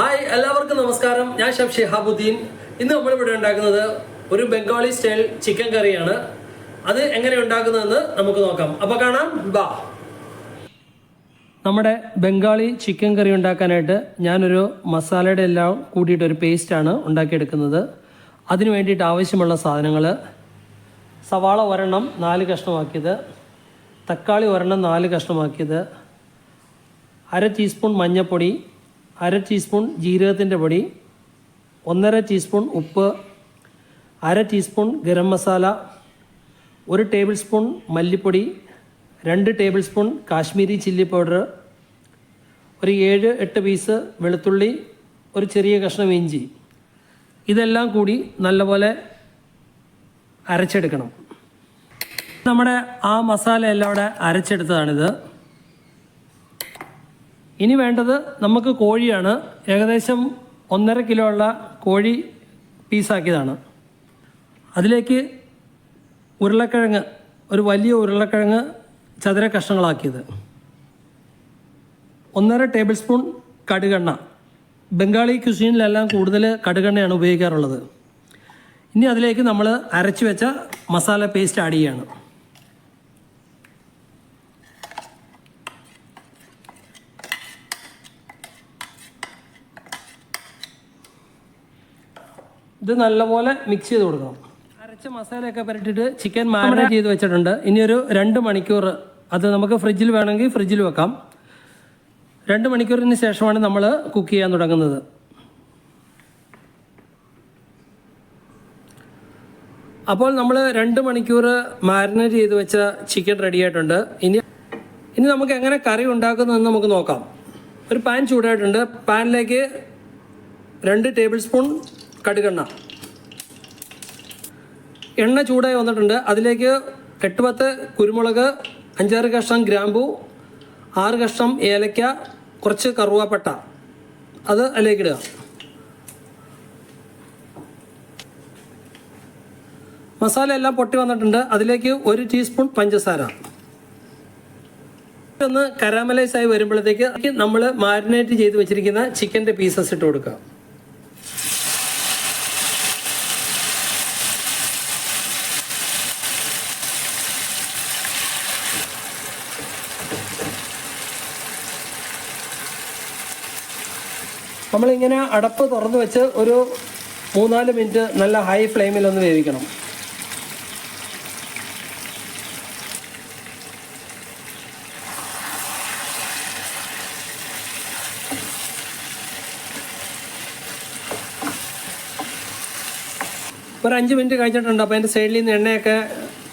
Hi എല്ലാവർക്കും നമസ്കാരം. ഞാൻ ഷെഫ് ഷിഹാബുദ്ദീൻ. ഇന്ന് നമ്മളിവിടെ ഉണ്ടാക്കുന്നത് ഒരു ബംഗാളി സ്റ്റൈൽ ചിക്കൻ കറിയാണ് അത് എങ്ങനെ ഉണ്ടാക്കുന്നതെന്ന് നമുക്ക് നോക്കാം. അപ്പൊ കാണാം. ബാ. നമ്മുടെ ബംഗാളി ചിക്കൻ കറി ഉണ്ടാക്കാനായിട്ട് ഞാനൊരു മസാലയുടെ എല്ലാം കൂട്ടിയിട്ട് ഒരു പേസ്റ്റാണ് ഉണ്ടാക്കിയെടുക്കുന്നത്. അതിന് വേണ്ടിയിട്ട് ആവശ്യമുള്ള സാധനങ്ങൾ സവാള ഒരെണ്ണം നാല് കഷ്ണമാക്കിയത്. തക്കാളി ഒരെണ്ണം നാല് കഷ്ണമാക്കിയത്. അര ടീസ്പൂൺ മഞ്ഞൾപ്പൊടി അര ടീസ്പൂൺ ജീരകത്തിന്റെ പൊടി ഒന്നര ടീസ്പൂൺ ഉപ്പ് അര ടീസ്പൂൺ ഗരം മസാല ഒരു ടേബിൾ സ്പൂൺ മല്ലിപ്പൊടി രണ്ട് tablespoon Kashmiri chilli powder ഒരു ഏഴ് എട്ട് പീസ് വെളുത്തുള്ളി ഒരു ചെറിയ കഷ്ണം ഇഞ്ചി. ഇതെല്ലാം കൂടി നല്ലപോലെ അരച്ചെടുക്കണം. നമ്മുടെ ആ മസാല എല്ലാം ഇവിടെ അരച്ചെടുത്തതാണിത്. ഇനി വേണ്ടത് നമുക്ക് കോഴിയാണ്. ഏകദേശം ഒന്നര കിലോ ഉള്ള കോഴി പീസാക്കിയതാണ് അതിലേക്ക് ഉരുളക്കിഴങ്ങ് ഒരു വലിയ ഉരുളക്കിഴങ്ങ് ചതുര കഷ്ണങ്ങളാക്കിയത്. ഒന്നര ടേബിൾ സ്പൂൺ കടുകെണ്ണ. ബംഗാളി ക്യുസീനിലെല്ലാം കൂടുതൽ കടുകെണ്ണയാണ് ഉപയോഗിക്കാറുള്ളത്. ഇനി അതിലേക്ക് നമ്മൾ അരച്ചു വെച്ച മസാല പേസ്റ്റ് ആഡ് ചെയ്യാണ്. ഇത് നല്ലപോലെ മിക്സ് ചെയ്ത് കൊടുക്കണം. അരച്ച മസാലയൊക്കെ പുരട്ടിയിട്ട് ചിക്കൻ മാരിനേറ്റ് ചെയ്ത് വെച്ചിട്ടുണ്ട്. ഇനി ഒരു രണ്ട് മണിക്കൂർ അത് നമുക്ക് ഫ്രിഡ്ജിൽ വേണമെങ്കിൽ ഫ്രിഡ്ജിൽ വെക്കാം. രണ്ട് മണിക്കൂറിന് ശേഷമാണ് നമ്മൾ കുക്ക് ചെയ്യാൻ തുടങ്ങുന്നത്. അപ്പോൾ നമ്മൾ രണ്ട് മണിക്കൂർ മാരിനേറ്റ് ചെയ്ത് വെച്ച ചിക്കൻ റെഡി ആയിട്ടുണ്ട്. ഇനി ഇനി നമുക്ക് എങ്ങനെ കറി ഉണ്ടാക്കുന്നതെന്ന് നമുക്ക് നോക്കാം. ഒരു പാൻ ചൂടായിട്ടുണ്ട്. പാനിലേക്ക് രണ്ട് ടേബിൾ സ്പൂൺ കടുകെണ്ണ. എണ്ണ ചൂടായി വന്നിട്ടുണ്ട്. അതിലേക്ക് എട്ട് പത്ത് കുരുമുളക് അഞ്ചാറ് കഷ്ണം ഗ്രാമ്പു ആറ് കഷ്ണം ഏലക്ക കുറച്ച് കറുവാപ്പട്ട. അത് അതിലേക്കിടുക മസാല എല്ലാം പൊട്ടി വന്നിട്ടുണ്ട്. അതിലേക്ക് ഒരു ടീസ്പൂൺ പഞ്ചസാര. ഒന്ന് കരാമലൈസ് ആയി വരുമ്പോഴത്തേക്ക് നമ്മൾ മാരിനേറ്റ് ചെയ്ത് വെച്ചിരിക്കുന്ന ചിക്കന്റെ പീസസ് ഇട്ട് കൊടുക്കുക. നമ്മളിങ്ങനെ അടപ്പ് തുറന്ന് വെച്ച് ഒരു മൂന്നാൽ മിനിറ്റ് നല്ല ഹൈ ഫ്ലെയിമിൽ ഒന്ന് വേവിക്കണം. ഒരു അഞ്ച് മിനിറ്റ് കഴിഞ്ഞിട്ടുണ്ട് അപ്പോൾ അതിന്റെ സൈഡിൽ നിന്ന് എണ്ണയൊക്കെ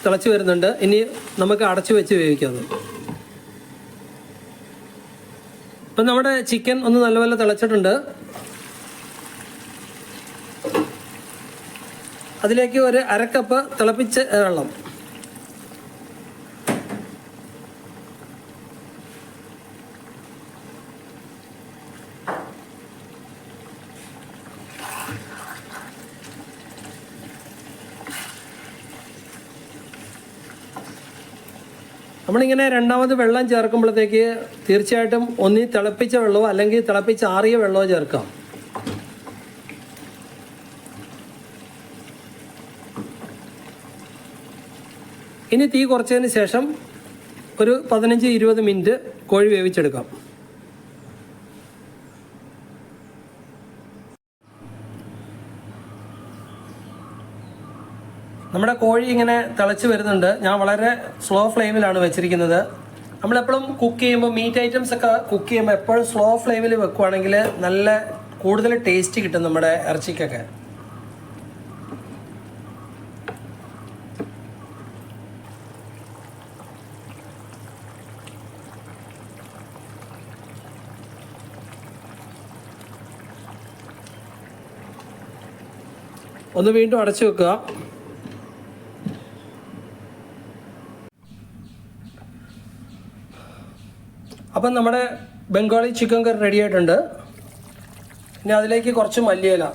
തിളച്ച് വരുന്നുണ്ട്. ഇനി നമുക്ക് അടച്ചു വെച്ച് വേവിക്കാം ഇപ്പം നമ്മുടെ ചിക്കൻ ഒന്ന് നല്ലപോലെ തിളച്ചിട്ടുണ്ട്. അതിലേക്ക് ഒരു അരക്കപ്പ് തിളപ്പിച്ച വെള്ളം. നമ്മളിങ്ങനെ രണ്ടാമത് വെള്ളം ചേർക്കുമ്പോഴത്തേക്ക് തീർച്ചയായിട്ടും ഒന്നി തിളപ്പിച്ച വെള്ളമോ അല്ലെങ്കിൽ തിളപ്പിച്ച ആറിയ വെള്ളമോ ചേർക്കാം. ഇനി തീ കുറച്ചതിന് ശേഷം ഒരു പതിനഞ്ച് ഇരുപത് മിനിറ്റ് കോഴി വേവിച്ചെടുക്കാം. നമ്മുടെ കോഴി ഇങ്ങനെ തിളച്ച് വരുന്നുണ്ട്. ഞാൻ വളരെ സ്ലോ ഫ്ലെയിമിലാണ് വെച്ചിരിക്കുന്നത്. നമ്മളെപ്പോഴും കുക്ക് ചെയ്യുമ്പോൾ മീറ്റ് ഐറ്റംസ് ഒക്കെ കുക്ക് ചെയ്യുമ്പോൾ എപ്പോഴും സ്ലോ ഫ്ലെയിമിൽ വെക്കുവാണെങ്കിൽ നല്ല കൂടുതൽ ടേസ്റ്റ് കിട്ടും നമ്മുടെ ഇറച്ചിക്കൊക്കെ. ഒന്ന് വീണ്ടും അടച്ചു വെക്കുക. അപ്പം നമ്മുടെ ബംഗാളി ചിക്കൻ കറി റെഡി ആയിട്ടുണ്ട്. ഇനി അതിലേക്ക് കുറച്ച് മല്ലിയില.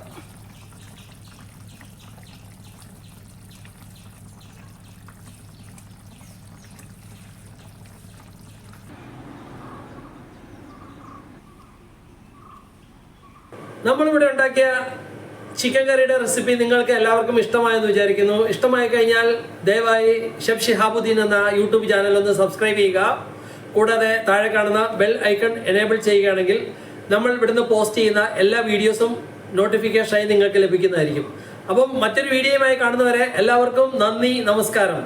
നമ്മളിവിടെ ഉണ്ടാക്കിയ ചിക്കൻ കറിയുടെ റെസിപ്പി നിങ്ങൾക്ക് എല്ലാവർക്കും ഇഷ്ടമായെന്ന് വിചാരിക്കുന്നു. ഇഷ്ടമായി കഴിഞ്ഞാൽ ദയവായി ഷെഫ് ഷിഹാബുദ്ദീൻ എന്ന യൂട്യൂബ് ചാനൽ ഒന്ന് സബ്സ്ക്രൈബ് ചെയ്യുക. കൂടാതെ താഴെ കാണുന്ന ബെൽ ഐക്കൺ എനേബിൾ ചെയ്യുകയാണെങ്കിൽ നമ്മൾ ഇവിടുന്ന് പോസ്റ്റ് ചെയ്യുന്ന എല്ലാ വീഡിയോസും നോട്ടിഫിക്കേഷനായി നിങ്ങൾക്ക് ലഭിക്കുന്നതായിരിക്കും. അപ്പം മറ്റൊരു വീഡിയോയുമായി കാണുന്നവരെ എല്ലാവർക്കും നന്ദി നമസ്കാരം.